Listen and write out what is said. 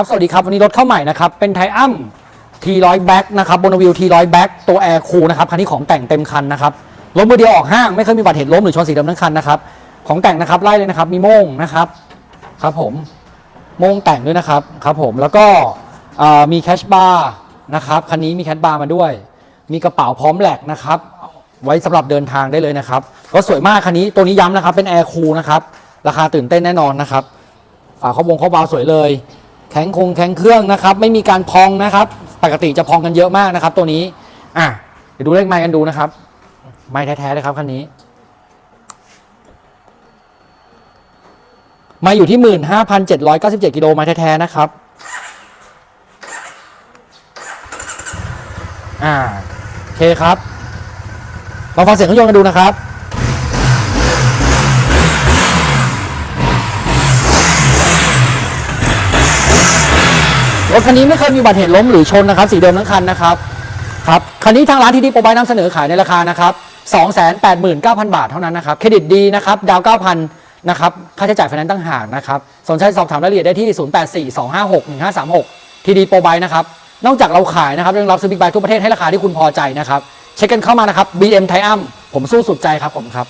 ครับสวัสดีครับ วันนี้รถเข้าใหม่นะครับ เป็นไทอัมทีร้อยแบ็กนะครับบนวิวทีร้อยแบ็กตัวแอร์คูลนะครับ คันนี้ของแต่งเต็มคันนะครับรถมือเดียวออกห้าง ไม่เคยมีบัตรเหตุล้มหรือชนสีดำทั้งคันนะครับ ของแต่งนะครับไล่เลยนะครับ มีโม่งนะครับ ครับผม โม่งแต่งด้วยนะครับ ครับผม แล้วก็มีแคชบาร์นะครับ คันนี้มีแคชบาร์มาด้วย มีกระเป๋าพร้อมแหลกนะครับ ไว้สำหรับเดินทางได้เลยนะครับรถสวยมากคันนี้ ตัวนี้ย้ำนะครับ เป็นแอร์คูลนะครับ ราคาตื่นเต้นแน่นอนนะครับ ฝาข้อบงข้อบาวสวยเลย แข็งคงแข็งเครื่องนะครับ ไม่มีการพองนะครับ ปกติจะพองกันเยอะมากนะครับ ตัวนี้ อะเดี๋ยวดูเลขไม้กันดูนะครับ ไม้แท้ๆเลยครับคันนี้ไมาอยู่ที่หมื่นห้าพันเจ็ดร้อยเก้าสิบเจ็ดกิโลไม้แท้ๆนะครับ อ่าโอเคครับลองฟังเสียงเครื่องยนต์กันดูนะครับ รถคันนี้ไม่เคยมีอุบัติเหตุล้มหรือชนนะครับ สีเดิมทั้งคันนะครับครับคันนี้ทางร้านที่ดีโปรไบนำเสนอขายในราคานะครับ289,000 บาทเท่านั้นนะครับ เครดิตดีนะครับ ดาว9,000นะครับ ค่าใช้จ่ายไฟแนนซ์ต่างหากนะครับ สนใจสอบถามรายละเอียดได้ที่ 0842561536 ทีดีโปรไบนะครับ นอกจากเราขายนะครับยังรับซื้อบิ๊กไบค์ทั่วประเทศให้ราคาที่คุณพอใจนะครับ เช็คกันเข้ามานะครับ BM ไทอัมผมสู้สุดใจครับผมครับ